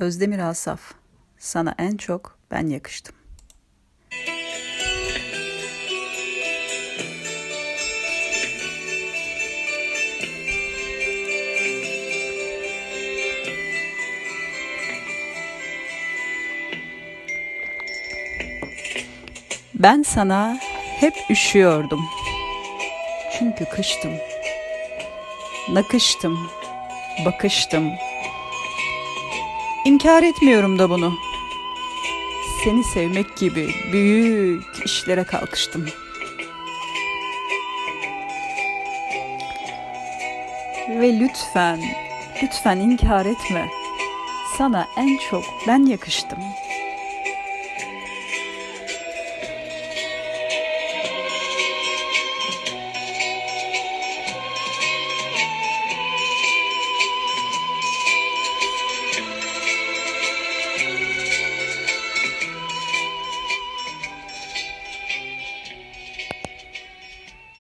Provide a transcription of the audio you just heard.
Özdemir Asaf, sana en çok ben yakıştım. Ben sana hep üşüyordum. Çünkü kıştım. Nakıştım, bakıştım. İnkar etmiyorum da bunu. Seni sevmek gibi büyük işlere kalkıştım. Ve lütfen, lütfen inkar etme. Sana en çok ben yakıştım.